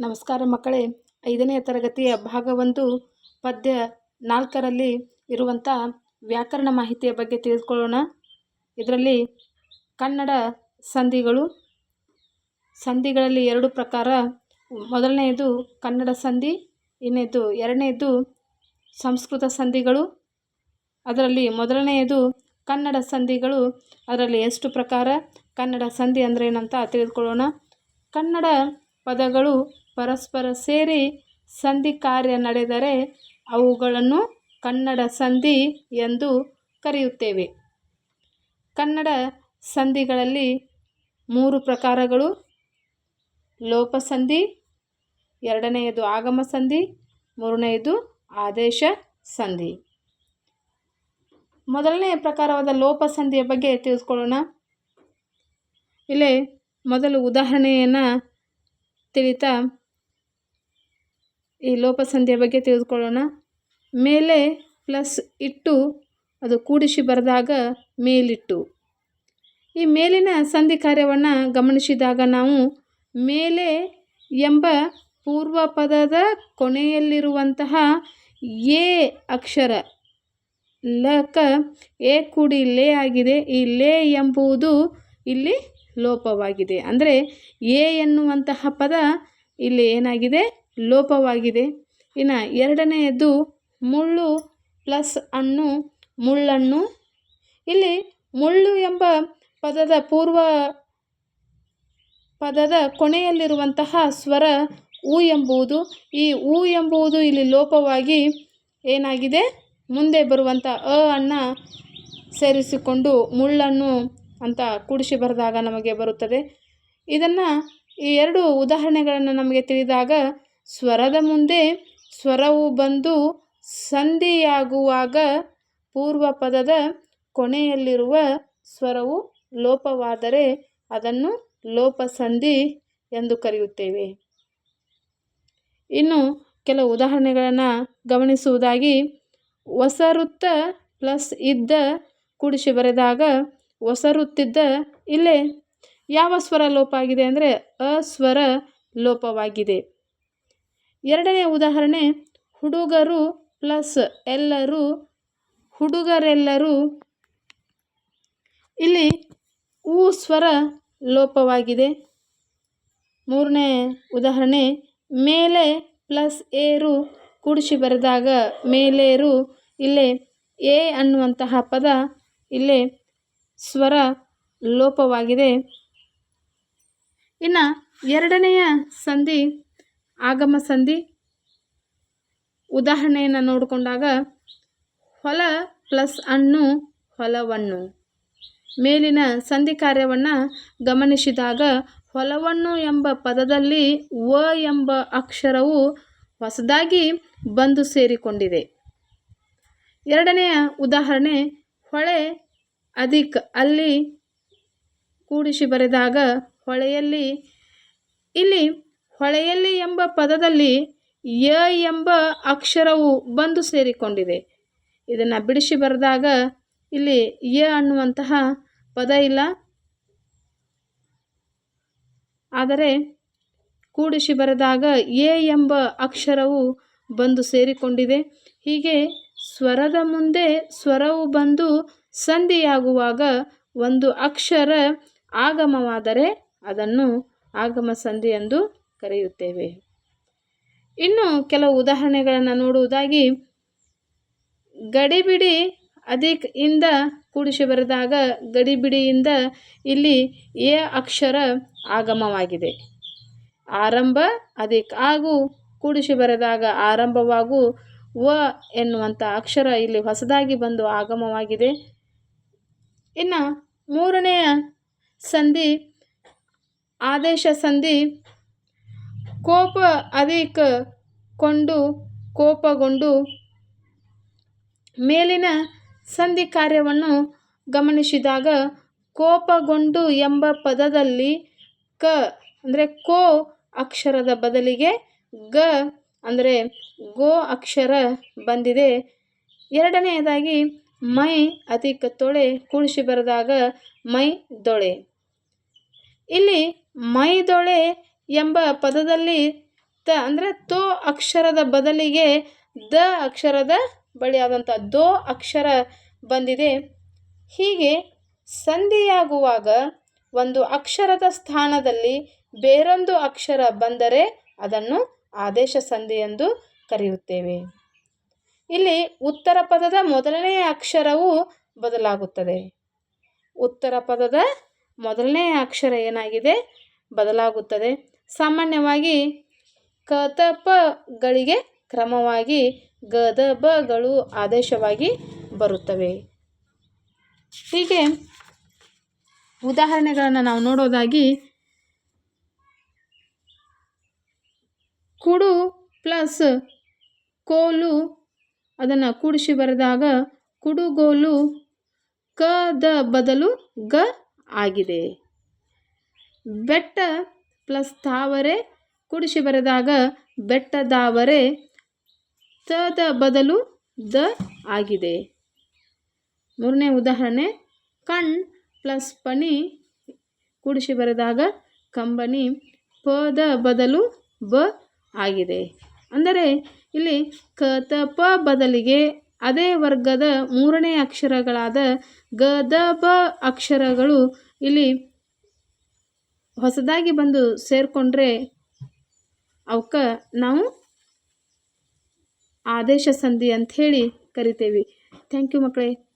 ನಮಸ್ಕಾರ ಮಕ್ಕಳೇ. ಐದನೇ ತರಗತಿಯ ಭಾಗ ಒಂದು ಪದ್ಯ ನಾಲ್ಕರಲ್ಲಿ ಇರುವಂಥ ವ್ಯಾಕರಣ ಮಾಹಿತಿಯ ಬಗ್ಗೆ ತಿಳಿದುಕೊಳ್ಳೋಣ ಇದರಲ್ಲಿ ಕನ್ನಡ ಸಂಧಿಗಳು. ಸಂಧಿಗಳಲ್ಲಿ ಎರಡು ಪ್ರಕಾರ. ಮೊದಲನೆಯದು ಕನ್ನಡ ಸಂಧಿ, ಇನ್ನೆದು ಎರಡನೆಯದು ಸಂಸ್ಕೃತ ಸಂಧಿಗಳು. ಅದರಲ್ಲಿ ಮೊದಲನೆಯದು ಕನ್ನಡ ಸಂಧಿಗಳು. ಅದರಲ್ಲಿ ಎಷ್ಟು ಪ್ರಕಾರ? ಕನ್ನಡ ಸಂಧಿ ಅಂದರೆ ಏನಂತ ತಿಳಿದುಕೊಳ್ಳೋಣ ಕನ್ನಡ ಪದಗಳು ಪರಸ್ಪರ ಸೇರಿ ಸಂಧಿ ಕಾರ್ಯ ನಡೆದರೆ ಅವುಗಳನ್ನು ಕನ್ನಡ ಸಂಧಿ ಎಂದು ಕರೆಯುತ್ತೇವೆ. ಕನ್ನಡ ಸಂಧಿಗಳಲ್ಲಿ ಮೂರು ಪ್ರಕಾರಗಳು. ಲೋಪಸಂಧಿ, ಎರಡನೆಯದು ಆಗಮ ಸಂಧಿ ಮೂರನೆಯದು ಆದೇಶ ಸಂಧಿ ಮೊದಲನೆಯ ಪ್ರಕಾರವಾದ ಲೋಪಸಂಧಿಯ ಬಗ್ಗೆ ತಿಳಿಸ್ಕೊಳ್ಳೋಣ. ಇಲ್ಲಿ ಮೊದಲು ಉದಾಹರಣೆಯನ್ನು ತಿಳಿತಾ ಈ ಲೋಪಸಂಧಿಯ ಬಗ್ಗೆ ತಿಳಿದುಕೊಳ್ಳೋಣ. ಮೇಲೆ ಪ್ಲಸ್ ಇಟ್ಟು, ಅದು ಕೂಡಿಸಿ ಬರೆದಾಗ ಮೇಲಿಟ್ಟು. ಈ ಮೇಲಿನ ಸಂಧಿ ಕಾರ್ಯವನ್ನು ಗಮನಿಸಿದಾಗ ನಾವು ಮೇಲೆ ಎಂಬ ಪೂರ್ವ ಪದದ ಕೊನೆಯಲ್ಲಿರುವಂತಹ ಎ ಅಕ್ಷರ ಲಕ, ಎ ಕೂಡಿ ಲೇ ಆಗಿದೆ. ಈ ಲೇ ಎಂಬುದು ಇಲ್ಲಿ ಲೋಪವಾಗಿದೆ. ಅಂದರೆ ಎ ಎನ್ನುವಂತಹ ಪದ ಇಲ್ಲಿ ಏನಾಗಿದೆ? ಲೋಪವಾಗಿದೆ. ಇನ್ನು ಎರಡನೆಯದು ಮುಳ್ಳು ಪ್ಲಸ್ ಹಣ್ಣು ಮುಳ್ಳನ್ನು. ಇಲ್ಲಿ ಮುಳ್ಳು ಎಂಬ ಪದದ ಪೂರ್ವ ಪದದ ಕೊನೆಯಲ್ಲಿರುವಂತಹ ಸ್ವರ ಉ ಎಂಬುವುದು. ಈ ಉ ಎಂಬುದು ಇಲ್ಲಿ ಲೋಪವಾಗಿ ಏನಾಗಿದೆ? ಮುಂದೆ ಬರುವಂಥ ಅ ಅನ್ನು ಸೇರಿಸಿಕೊಂಡು ಮುಳ್ಳನ್ನು ಅಂತ ಕೂಡಿಸಿ ಬರೆದಾಗ ನಮಗೆ ಬರುತ್ತದೆ. ಇದನ್ನು ಈ ಎರಡು ಉದಾಹರಣೆಗಳನ್ನು ನಮಗೆ ತಿಳಿದಾಗ ಸ್ವರದ ಮುಂದೆ ಸ್ವರವು ಬಂದು ಸಂಧಿಯಾಗುವಾಗ ಪೂರ್ವ ಪದದ ಕೊನೆಯಲ್ಲಿರುವ ಸ್ವರವು ಲೋಪವಾದರೆ ಅದನ್ನು ಲೋಪ ಸಂಧಿ ಎಂದು ಕರೆಯುತ್ತೇವೆ. ಇನ್ನು ಕೆಲವು ಉದಾಹರಣೆಗಳನ್ನು ಗಮನಿಸುವುದಾಗಿ ವಸರುತ್ತ ಪ್ಲಸ್ ಇದ್ದ ಕೂಡಿಸಿ ಬರೆದಾಗ ಒಸರುತ್ತಿದ್ದ ಇಲ್ಲೇ. ಯಾವ ಸ್ವರ ಲೋಪ ಆಗಿದೆ ಅಂದರೆ, ಅಸ್ವರ ಲೋಪವಾಗಿದೆ. ಎರಡನೇ ಉದಾಹರಣೆ, ಹುಡುಗರು ಪ್ಲಸ್ ಎಲ್ಲರೂ, ಹುಡುಗರೆಲ್ಲರೂ. ಇಲ್ಲಿ ಊ ಸ್ವರ ಲೋಪವಾಗಿದೆ. ಮೂರನೇ ಉದಾಹರಣೆ, ಮೇಲೆ ಪ್ಲಸ್ ಏರು ಕೂಡಿಸಿ ಬರೆದಾಗ ಮೇಲೇರು, ಇಲ್ಲೇ ಎ ಅನ್ನುವಂತಹ ಪದ ಇಲ್ಲೇ ಸ್ವರ ಲೋಪವಾಗಿದೆ. ಇನ್ನು ಎರಡನೆಯ ಸಂಧಿ ಆಗಮ ಸಂಧಿ. ಉದಾಹರಣೆಯನ್ನು ನೋಡಿಕೊಂಡಾಗ ಹೊಲ ಪ್ಲಸ್ ಹಣ್ಣು, ಹೊಲವನ್ನು. ಮೇಲಿನ ಸಂಧಿ ಕಾರ್ಯವನ್ನು ಗಮನಿಸಿದಾಗ ಹೊಲವನ್ನು ಎಂಬ ಪದದಲ್ಲಿ ವ ಎಂಬ ಅಕ್ಷರವು ಹೊಸದಾಗಿ ಬಂದು ಸೇರಿಕೊಂಡಿದೆ. ಎರಡನೆಯ ಉದಾಹರಣೆ ಹೊಳೆ ಅಧಿಕ್ ಅಲ್ಲಿ ಕೂಡಿಸಿ ಬರೆದಾಗ ಹೊಳೆಯಲ್ಲಿ ಇಲ್ಲಿ ಹೊಳೆಯಲ್ಲಿ ಎಂಬ ಪದದಲ್ಲಿ ಯ ಎಂಬ ಅಕ್ಷರವು ಬಂದು ಸೇರಿಕೊಂಡಿದೆ. ಇದನ್ನು ಬಿಡಿಸಿ ಬರೆದಾಗ ಇಲ್ಲಿ ಯ ಅನ್ನುವಂತಹ ಪದ ಇಲ್ಲ. ಆದರೆ ಕೂಡಿಸಿ ಬರೆದಾಗ ಎ ಎಂಬ ಅಕ್ಷರವು ಬಂದು ಸೇರಿಕೊಂಡಿದೆ. ಹೀಗೆ ಸ್ವರದ ಮುಂದೆ ಸ್ವರವು ಬಂದು ಸಂಧಿಯಾಗುವಾಗ ಒಂದು ಅಕ್ಷರ ಆಗಮವಾದರೆ ಅದನ್ನು ಆಗಮ ಸಂಧಿ ಎಂದು ಕರೆಯುತ್ತೇವೆ. ಇನ್ನು ಕೆಲವು ಉದಾಹರಣೆಗಳನ್ನು ನೋಡುವುದಾಗಿ, ಗಡಿಬಿಡಿ ಅಧಿಕ್ ಇಂದ ಕೂಡಿಸಿ ಬರೆದಾಗ, ಗಡಿಬಿಡಿಯಿಂದ ಇಲ್ಲಿ ಎ ಅಕ್ಷರ ಆಗಮವಾಗಿದೆ. ಆರಂಭ ಅಧಿಕ್ ಹಾಗೂ ಕೂಡಿಸಿ ಬರೆದಾಗ ಆರಂಭವಾಗು, ವ ಎನ್ನುವಂಥ ಅಕ್ಷರ ಇಲ್ಲಿ ಹೊಸದಾಗಿ ಬಂದು ಆಗಮವಾಗಿದೆ. ಇನ್ನು ಮೂರನೆಯ ಸಂಧಿ, ಆದೇಶ ಸಂಧಿ ಕೋಪ ಅಧಿಕ ಕೊಂಡು ಕೋಪಗೊಂಡು ಮೇಲಿನ ಸಂಧಿ ಕಾರ್ಯವನ್ನು ಗಮನಿಸಿದಾಗ ಕೋಪಗೊಂಡು ಎಂಬ ಪದದಲ್ಲಿ ಕ ಅಂದರೆ ಕೋ ಅಕ್ಷರದ ಬದಲಿಗೆ ಗ ಅಂದರೆ ಗೋ ಅಕ್ಷರ ಬಂದಿದೆ. ಎರಡನೆಯದಾಗಿ ಮೈ ಅಧಿಕ ತೊಳೆ ಕೂಡಿಸಿ ಬರೆದಾಗ ಮೈ ದೊಳೆ. ಇಲ್ಲಿ ಮೈದೊಳೆ ಎಂಬ ಪದದಲ್ಲಿ ತ ಅಂದರೆ ತೋ ಅಕ್ಷರದ ಬದಲಿಗೆ ದ ಅಕ್ಷರದ ಬಳಿಯಾದಂಥ ದೋ ಅಕ್ಷರ ಬಂದಿದೆ. ಹೀಗೆ ಸಂಧಿಯಾಗುವಾಗ ಒಂದು ಅಕ್ಷರದ ಸ್ಥಾನದಲ್ಲಿ ಬೇರೊಂದು ಅಕ್ಷರ ಬಂದರೆ ಅದನ್ನು ಆದೇಶ ಸಂಧಿ ಎಂದು ಕರೆಯುತ್ತೇವೆ. ಇಲ್ಲಿ ಉತ್ತರ ಪದದ ಮೊದಲನೆಯ ಅಕ್ಷರವು ಬದಲಾಗುತ್ತದೆ. ಉತ್ತರ ಪದದ ಮೊದಲನೆಯ ಅಕ್ಷರ ಏನಾಗಿದೆ? ಬದಲಾಗುತ್ತದೆ. ಸಾಮಾನ್ಯವಾಗಿ ಕದಪಗಳಿಗೆ ಕ್ರಮವಾಗಿ ಗದಬಗಳು ಆದೇಶವಾಗಿ ಬರುತ್ತವೆ. ಹೀಗೆ ಉದಾಹರಣೆಗಳನ್ನು ನಾವು ನೋಡೋದಾಗಿ ಕುಡು ಪ್ಲಸ್ ಕೋಲು ಅದನ್ನು ಕೂಡಿಸಿ ಬರೆದಾಗ ಕುಡುಗೋಲು ಕ ದ ಬದಲು ಗ ಆಗಿದೆ. ಬೆಟ್ಟ ಪ್ಲಸ್ ತಾವರೆ ಕೂಡಿಸಿ ಬರೆದಾಗ ಬೆಟ್ಟದಾವರೆ ತದ ಬದಲು ದ ಆಗಿದೆ. ಮೂರನೇ ಉದಾಹರಣೆ, ಕಣ್ ಪ್ಲಸ್ ಪನಿ ಕೂಡಿಸಿ ಬರೆದಾಗ ಕಂಬನಿ ಪದ ಬದಲು ಬ ಆಗಿದೆ. ಅಂದರೆ ಇಲ್ಲಿ ಕ ತ ಪ ಬದಲಿಗೆ ಅದೇ ವರ್ಗದ ಮೂರನೇ ಅಕ್ಷರಗಳಾದ ಗ ದ ಬ ಅಕ್ಷರಗಳು ಇಲ್ಲಿ ಹೊಸದಾಗಿ ಬಂದು ಸೇರಿಕೊಂಡ್ರೆ ಅವಕ್ಕೆ ನಾವು ಆದೇಶ ಸಂಧಿ ಅಂಥೇಳಿ ಕರಿತೇವೆ. ಥ್ಯಾಂಕ್ ಯು ಮಕ್ಕಳೇ.